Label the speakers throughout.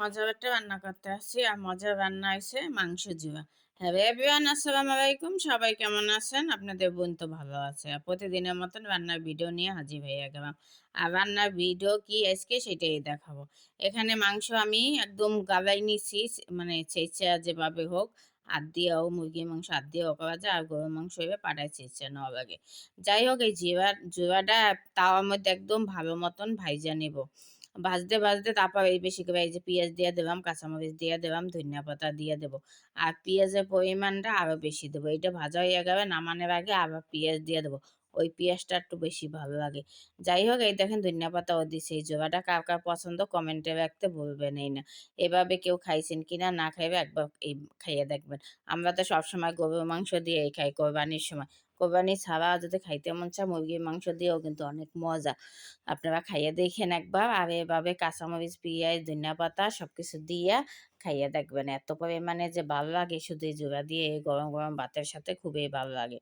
Speaker 1: মজার একটা রান্না করতে আসছি আর মজার রান্না হয়েছে মাংস জুয়া। হ্যাঁ এভরিওয়ান আসসালামু আলাইকুম। সবাই কেমন আছেন? আপনাদের বোন তো ভালো আছে। প্রতিদিনের মতন রান্নার ভিডিও নিয়ে হাজির হয়ে গেলাম। আর রান্নার ভিডিও কি আজকে সেটাই দেখাবো। এখানে মাংস আমি একদম গালাই নিছি মানে চেঁচা যেভাবে হোক আর দিয়েও মুরগির মাংস আর দিয়েও করা যায় আর গরুর মাংস এবার পাটায় চেঁচে নেওয়া লাগে। যাই হোক এই জিরা জুয়াটা তাওয়ার মধ্যে একদম ভালো মতন ভাইজা নেব। ভাজতে ভাজতে তারপর এই বেশি করে এই যে পেঁয়াজ দিয়ে দিলাম, কাঁচামরিচ দিয়ে দিলাম, ধনিয়া পাতা দিয়ে দেবো। আর পেঁয়াজের পরিমাণটা আরও বেশি দেবো। এটা ভাজা হয়ে গেলে নামানোর আগে আবার পেঁয়াজ দিয়ে দেবো। ওই পেঁয়াজটা একটু বেশি ভালো লাগে। যাই হোক, এই দেখেন ধনিয়া পাতাও দিছে। এই জোড়াটা কার কার পছন্দ কমেন্টে রাখতে বলবেন এই না। এভাবে কেউ খাইছেন কিনা না খাইবে একবার এই খাইয়ে দেখবেন। আমরা তো সবসময় গরুর মাংস দিয়েই খাই কোরবানির সময়। কোরবানি ছাড়া যদি খাইতে মন চায়, মুরগির মাংস দিয়েও কিন্তু অনেক মজা। আপনারা খাইয়ে দেখেন একবার আর এভাবে কাঁচামরিচ, পেঁয়াজ, ধনিয়া পাতা সব কিছু দিয়ে খাইয়ে দেখবেন। এত পরিমাণে যে ভালো লাগে, শুধু এই জোড়া দিয়ে এই গরম গরম ভাতের সাথে খুবই ভালো লাগে।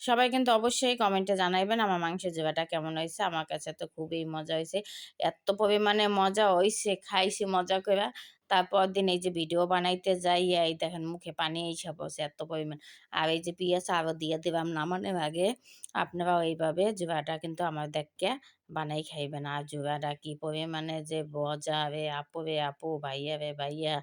Speaker 1: সবাই কিন্তু অবশ্যই কমেন্টে জানাইবেন আমার মাংসের জোড়াটা কেমন হয়েছে। আমার কাছে তো খুবই মজা হয়েছে। এত পরিমাণে মজা হয়েছে খাইছি, মজা করে তারপর দিন এই যে ভিডিও বানাইতে যাই, এই দেখেন মুখে পানি এইসব বসে এত পরিমাণ। আর এই যে পিঁয়াজ আরও দিয়ে দিলাম নামানোর আগে আপনারাও এইভাবে জোড়াটা কিন্তু আমার দেখকে বানাই খাইবেন। আর জোড়াটা কি পরিমাণে যে বজাবে আপু রে আপু, ভাইয়া রে ভাইয়া,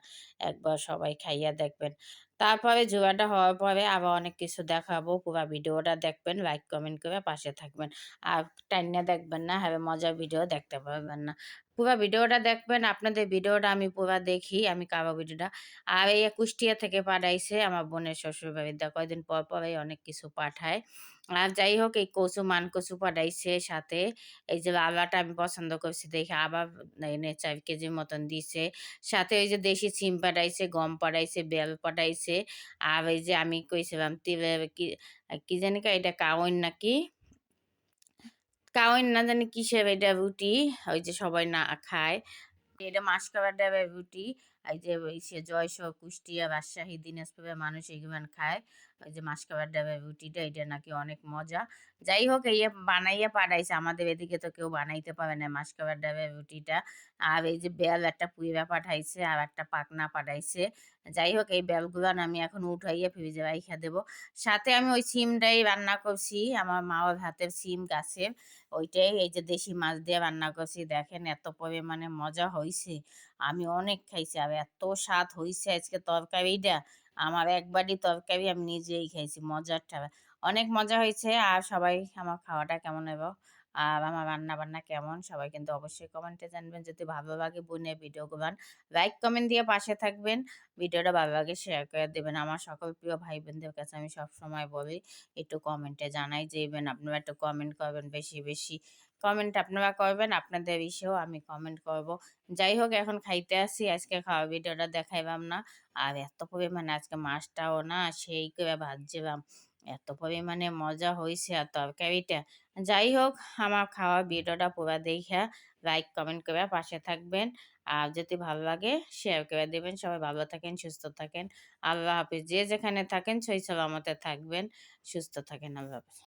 Speaker 1: একবার সবাই খাইয়া দেখবেন। তারপরে জোড়াটা হওয়ার পরে আবার অনেক কিছু দেখাবো, পুরো ভিডিওটা দেখবেন লাইক কমেন্ট করে পাশে থাকবেন। আর টাইনে দেখবেন না হ্যাঁ মজার ভিডিও দেখতে পারবেন না। পুরো ভিডিওটা দেখবেন, আপনাদের ভিডিওটা আমি পুরো দেখি, আমি কারও ভিডিওটা। আর এই কুষ্টিয়া থেকে পাঠাইছে আমার বোনের শ্বশুর বাড়িতে কয়েকদিন পর পরে অনেক কিছু পাঠায়। আর যাই হোক, এই কচু মান কচু পাঠাইছে সাথে। এই যে আলাটা আমি পছন্দ করছি দেখে আবার এনে চার কেজির মতন দিছে। সাথে ওই যে দেশি সিম পাঠাইছে, গম পাঠাইছে, বেল পাঠাইছে। আর এই যে আমি কইছিলাম তিলের কি কি জানি এটা কাউন নাকি? কাউন না জানি কিসের এটা রুটি ওই যে সবাই না খায়। এটা মাসকাবার ডাবের রুটি এই যে সে জয়সহ কুষ্টিয়া, রাজশাহী দিনাজপুরের মানুষ এইগুলো খায়। ওই যে মাসকাবার ডাবের রুটিটা, এটা নাকি অনেক মজা। যাই হোক, এই বানাইয়া পাঠাইছে, আমাদের এদিকে তো কেউ বানাইতে পারে না মাসকাবার ডাবের রুটিটা। আর এই যে বেল একটা পুইরা পাঠাইছে, আর একটা পাকনা পাঠাইছে। যাই হোক, এই বেলগুলো আমি এখন উঠাইয়া ফ্রিজে রাইখা দেবো। সাথে আমি ওই সিমটাই রান্না করছি, আমার মাওয়ার হাতের সিম গাছের। ওইটাই এই যে দেশি মাছ দিয়ে রান্না করছি। দেখেন এত পরিমাণে মজা হয়েছে আমি অনেক খাইছি, আর এত স্বাদ হয়েছে আজকে তরকারিটা। আমার একবারই তরকারি আমি নিজেই খাইছি মজারটা অনেক মজা হয়েছে আর সবাই আমার খাওয়াটা কেমন হবে আর আমার রান্না বান্না কেমন? সবাই কিন্তু অবশ্যই কমেন্টে জানবেন। যদি ভালো লাগে বোনে ভিডিওগুলো লাইক কমেন্ট দিয়ে পাশে থাকবেন। ভিডিওটা ভালো লাগে শেয়ার করে দেবেন। আমার সকল প্রিয় ভাই বোনদের কাছে আমি সব সময় বলি, একটু কমেন্টে জানাই যে ইভেন আপনারা একটু কমেন্ট করবেন বেশি বেশি। কমেন্ট আপনারা করবেন, আপনাদের ইসেও আমি কমেন্ট করব। যাই হোক, এখন খাইতে আসি, আজকে খাওয়া ভিডিওটা দেখাইবাম না। আর এত পরিমাণে আজকে মাছটাও না, সেই করে ভাজছিলাম। এত পরিমাণে মজা হয়েছে আর তরকারিটা। যাই হোক, আমার খাওয়া ভিডিওটা পুরো দেখা লাইক কমেন্ট করে পাশে থাকবেন। আর যদি ভালো লাগে শেয়ার করে দেবেন। সবাই ভালো থাকেন, সুস্থ থাকেন। আল্লাহ হাফিজ। যে যেখানে থাকেন, সেই সালামতে থাকবেন। সুস্থ থাকেন, আল্লাহ হাফিজ।